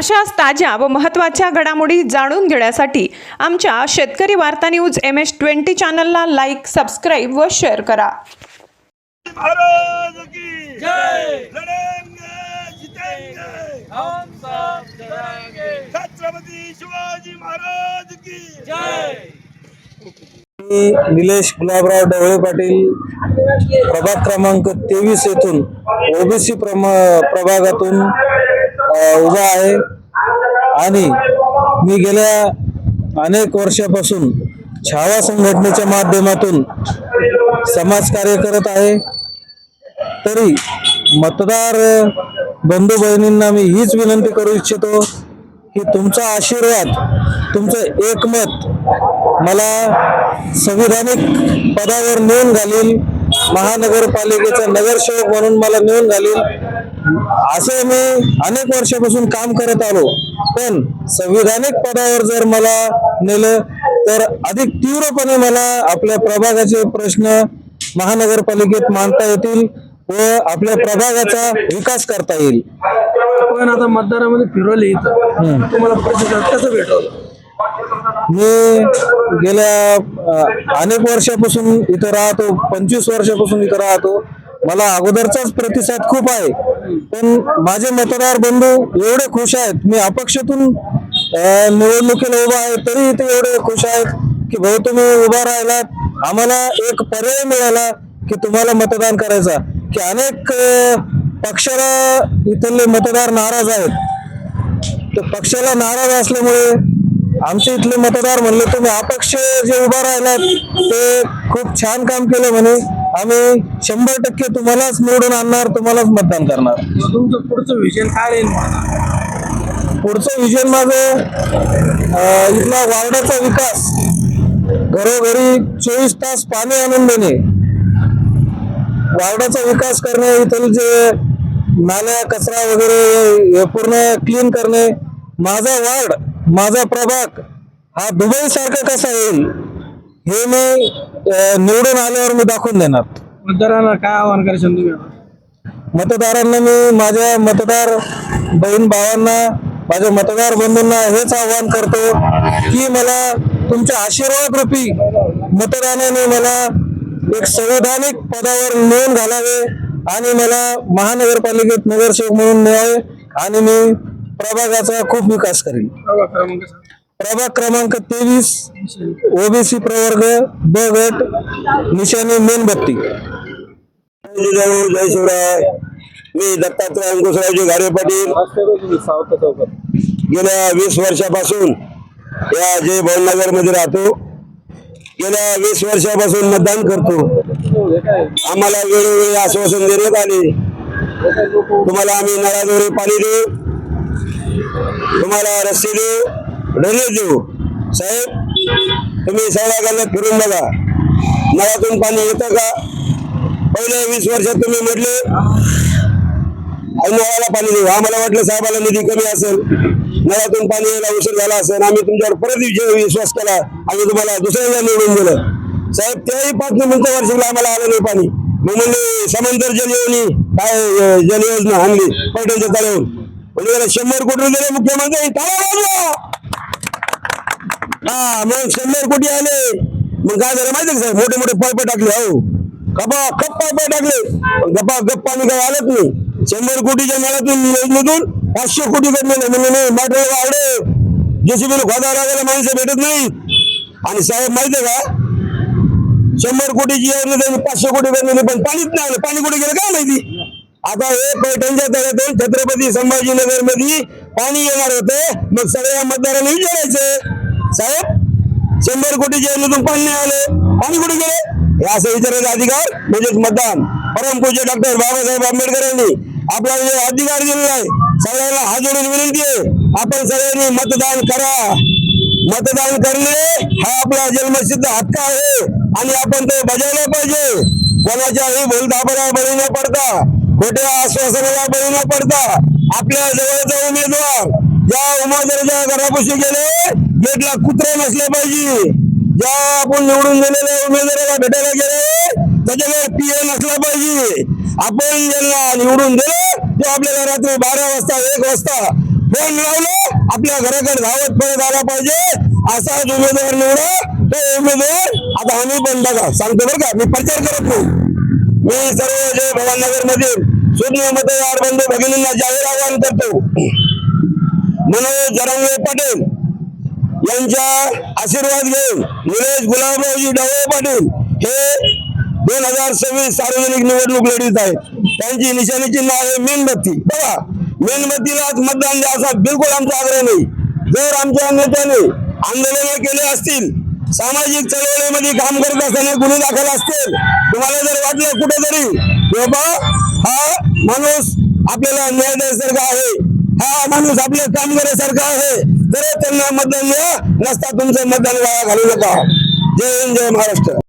अशाच ताज्या व महत्त्वाच्या घडामोडी जाणून घेण्यासाठी आमच्या Shetkari Varta news M S twenty चॅनलला लाईक सबस्क्राईब व शेअर करा. महाराज की जय! लढेंगे जितेंगे. हम सब लड़ेंगे छत्रपती शिवाजी महाराज की जय! मी निलेश गुलाबराव ढवळे पाटील प्रभाग क्रमांक तेवीस येथून ओबीसी प्रभागातून उभा आहे. आणि मी गेल्या अनेक वर्षापासून छावा संघटनेच्या माध्यमातून समाजकार्य करत आहे. तरी मतदार बंधू बहिणींना मी हीच विनंती करू इच्छितो की तुमचा आशीर्वाद तुमचं एकमत मला संविधानिक पदावर नेऊन घालील महानगरपालिकेचा नगरसेवक म्हणून मला नेऊन घालील. असे मी अनेक वर्षापासून काम करत आलो. पण संविधानिक पदावर जर मला नेलं तर अधिक तीव्रपणे मला आपल्या प्रभागाचे प्रश्न महानगरपालिकेत मांडता येतील व आपल्या प्रभागाचा विकास करता येईल. पण आता मतदारामध्ये फिरवले तुम्हाला प्रतिसाद कसं भेटवलं? मी गेल्या अनेक वर्षापासून इथं राहतो पंचवीस वर्षापासून इथं राहतो. मला अगोदरचाच प्रतिसाद खूप आहे. पण माझे मतदार बंधू एवढे खुश आहेत. मी अपक्षातून निवडणुकीला उभा आहे तरी इथे एवढे खुश आहेत की भाऊ तुम्ही उभा राहिलात. आम्हाला एक पर्याय मिळाला की तुम्हाला मतदान करायचा. की अनेक पक्षाला इथले मतदार नाराज आहेत. तर पक्षाला नाराज असल्यामुळे आमचे इथले मतदार म्हणले तुम्ही अपक्ष जे उभा राहिलात ते खूप छान काम केलं म्हणे. आम्ही शंभर टक्के तुम्हालाच निवडून आणणार तुम्हालाच मतदान करणार. तुमचं पुढचं विजन काय राहील पुढचं विजन माझं इथला वार्डाचा विकास. घरोघरी चोवीस तास पाणी आणून देणे. वार्डाचा विकास करणे इथलं जे नाल्या कचरा वगैरे हे पूर्ण क्लीन करणे. माझा वार्ड माझा प्रभाग हा दुबई सारखा कसा येईल हे मी निवडून आल्यावर मी दाखवून देणार. मतदारांना काय आव्हान करायचं तुम्ही मतदारांना मी माझ्या मतदार बहीण भावांना माझ्या मतदार बंधूंना हेच आवाहन करतो की मला तुमच्या आशीर्वाद रूपी मतदानाने मला एक संविधानिक पदावर नेऊन घालावे आणि मला महानगरपालिकेत नगरसेवक म्हणून न्यावे आणि मी प्रभागाचा खूप विकास करेन. प्रभाग क्रमांक तेवीस ओबीसी प्रवर्ग ब गट निशाणी मेणबत्ती. जय जिजाऊ, जय शिवराय. मी दत्तात्रय अंकुशरावजी घारे पाटील. गेल्या वीस वर्षापासून या जय भवनगरमध्ये राहतो गेल्या वीस वर्षापासून मतदान करतो. आम्हाला वेळोवेळी आश्वासन देण्यात आले. तुम्हाला आम्ही नळाद्वारे पाणी देऊ. तुम्हाला रस्ते देऊ. ड्रेनेज देऊ. साहेब तुम्ही सगळ्या फिरून बघा. नळातून पाणी येतं का? पहिल्या वीस वर्षात तुम्ही म्हटले आणि नळाला पाणी देऊ आम्हाला वाटलं साहेबाला निधी कमी असेल. नळातून पाणी यायला उशीर झाला असेल. आम्ही तुमच्यावर परत विश्वास केला आम्ही तुम्हाला दुसऱ्यांदा निवडून दिलं. साहेब त्याही पाच मिनिटं वर्षाला आम्हाला आलं नाही पाणी. मग म्हणले समांतर जल काय अं, जल योजना आणली पैठणच्या तळ्यावर म्हणजे शंभर कोटी रुपये दिले मुख्यमंत्री. टाळा हा मग शंभर कोटी आले. मग काय झालं माहिती का साहेब? मोठे मोठे पायपे टाकले हो. गप्पा गप्प पायपे टाकले. गप्पा गप्पा मी काय काही नाही. शंभर कोटीच्या मेळातून योजनेतून पाचशे कोटी कडलेले म्हणजे नाही मात्र आवडे जेसीबीने खोदा लागायला माणसं भेटत नाही. आणि साहेब माहितीये का? शंभर कोटीची योजना त्यांनी पाचशे कोटी बनवली पण पाणीच नाही आलं. पाणी कुठे गेलं काय माहिती? आता हे पैठणच्या तळ्यातून छत्रपती संभाजीनगरमध्ये पाणी येणार होते. मग सगळ्या मतदारांनी विचारायचं. साहेब शंभर कोटी योजनेतून पाणी नाही आलं पाणी कुठे गेले हे असं विचारायचं अधिकार म्हणजेच मतदान. परमपूज्य डॉक्टर बाबासाहेब आंबेडकर यांनी आपल्याला जो अधिकार दिलेला आहे सगळ्यांना हात जोडून विनंती आहे आपण सगळ्यांनी मतदान करा. मतदान करणे हा आपला जन्मसिद्ध हक्क आहे आणि आपण तो बजावला पाहिजे. कोणाच्याही भूलथापाला बळी न पडता खोट्या आश्वासनाला बळी न पडता आपल्या जवळचा उमेदवार ज्या उमेदवाराच्या घरापाशी गेले गेटला कुत्रे नसले पाहिजे. ज्या आपण निवडून गेलेल्या उमेदवाराला भेटायला गेले त्याच्याकडे पीए नसला पाहिजे. आपण ज्यांना निवडून दिलं ते आपल्याला रात्री बारा वाजता एक वाजता फोन लावलं आपल्या घराकडे धावत परत आला पाहिजे. असाच उमेदवार निवडा. तो उमेदवार आता आम्ही पण बघा. सांगतो बरं का मी प्रचार करत नाही. मी सर्व जे भवाननगर मधील सुज्ञ मतदार बंधू भगिनींना जाहीर आवाहन करतो. मनोज जरांगे पाटील यांच्या आशीर्वाद घेऊन निलेश गुलाबरावजी ढवळे पाटील हे दोन हजार सव्वीस सार्वजनिक निवडणूक लढीत आहेत. त्यांची निशाणी चिन्ह आहे मेणबत्ती. बघा मेणबत्तीलाच मतदान द्या असा बिलकुल आमचा आग्रह नाही. जर आमच्या नेत्याने आंदोलन केले असतील सामाजिक चळवळीमध्ये काम करत असताना गुन्हे दाखल असतील तुम्हाला जर वाटलं कुठेतरी बाबा हा माणूस आपल्याला न्याय द्यायसारखा आहे. हा माणूस आपलं काम करण्यासारखा आहे. तर त्यांना मतदान द्या. नसता तुमचं मतदान वाया घालू नका. जय हिंद जय महाराष्ट्र.